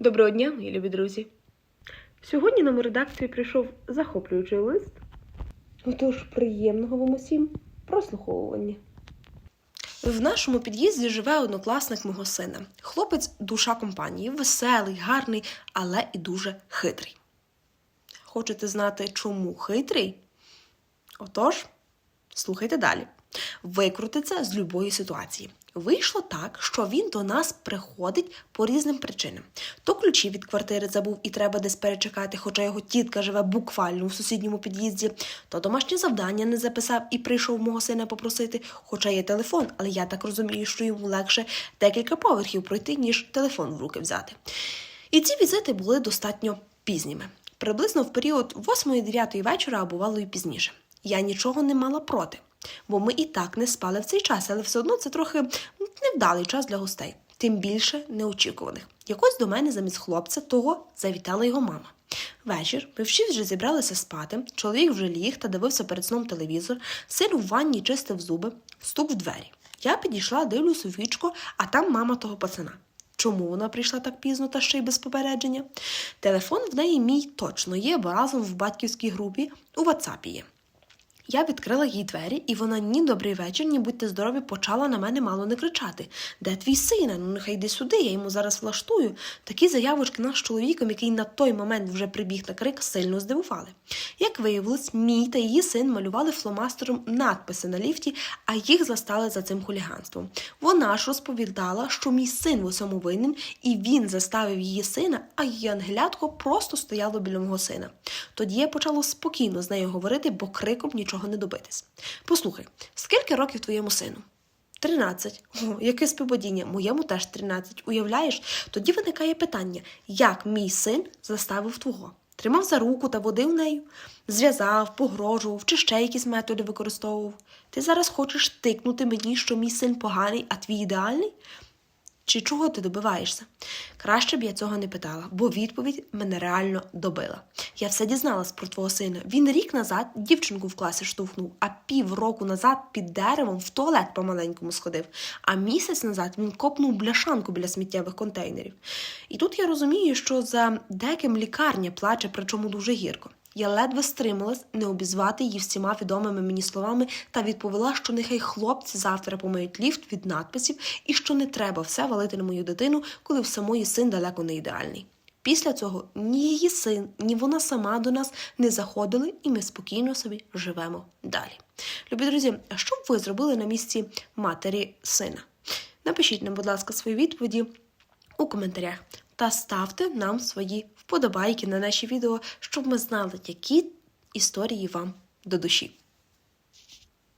Доброго дня, мої любі друзі. Сьогодні нам у редакції прийшов захоплюючий лист. Отож, приємного вам усім прослуховування. В нашому під'їзді живе однокласник мого сина. Хлопець душа компанії, веселий, гарний, але і дуже хитрий. Хочете знати, чому хитрий? Отож, слухайте далі. Викрутиться з любої ситуації. Вийшло так, що він до нас приходить по різним причинам. То ключі від квартири забув і треба десь перечекати, хоча його тітка живе буквально в сусідньому під'їзді, то домашнє завдання не записав і прийшов мого сина попросити, хоча є телефон, але я так розумію, що йому легше декілька поверхів пройти, ніж телефон в руки взяти. І ці візити були достатньо пізніми, приблизно в період 8-9 вечора, а бувало і пізніше. Я нічого не мала проти, бо ми і так не спали в цей час, але все одно це трохи невдалий час для гостей, тим більше неочікуваних. Якось до мене замість хлопця того завітала його мама. Вечір ми всі вже зібралися спати. Чоловік вже ліг та дивився перед сном телевізор, син у ванні чистив зуби, стук в двері. Я підійшла, дивлюсь у вічко, а там мама того пацана. Чому вона прийшла так пізно та ще й без попередження? Телефон в неї мій точно є, бо разом в батьківській групі у WhatsApp є. Я відкрила їй двері, і вона ні добрий вечір, ні будьте здорові, почала на мене мало не кричати. Де твій сина? Ну нехай йди сюди, я йому зараз влаштую. Такі заявочки наш чоловіком, який на той момент вже прибіг на крик, сильно здивували. Як виявилось, мій та її син малювали фломастером надписи на ліфті, а їх застали за цим хуліганством. Вона ж розповідала, що мій син в усьому винен, і він заставив її сина, а її ангелятко просто стояло біля мого сина. Тоді я почала спокійно з нею говорити, бо криком нічого не добитись. Послухай, скільки років твоєму сину? Тринадцять. Яке співпадіння? Моєму теж тринадцять. Уявляєш? Тоді виникає питання, як мій син заставив твого? Тримав за руку та водив нею, зв'язав, погрожував чи ще якісь методи використовував. Ти зараз хочеш тикнути мені, що мій син поганий, а твій ідеальний? Чи чого ти добиваєшся? Краще б я цього не питала, бо відповідь мене реально добила. Я все дізналась про твого сина. Він рік назад дівчинку в класі штовхнув, а півроку назад під деревом в туалет по-маленькому сходив, а місяць назад він копнув бляшанку біля сміттєвих контейнерів. І тут я розумію, що за деким лікарня плаче, причому дуже гірко. Я ледве стрималась не обізвати її всіма відомими мені словами та відповіла, що нехай хлопці завтра помиють ліфт від надписів і що не треба все валити на мою дитину, коли в самої син далеко не ідеальний. Після цього ні її син, ні вона сама до нас не заходили, і ми спокійно собі живемо далі. Любі друзі, а що б ви зробили на місці матері сина? Напишіть нам, будь ласка, свої відповіді у коментарях та ставте нам свої вподобайки на наші відео, щоб ми знали, які історії вам до душі.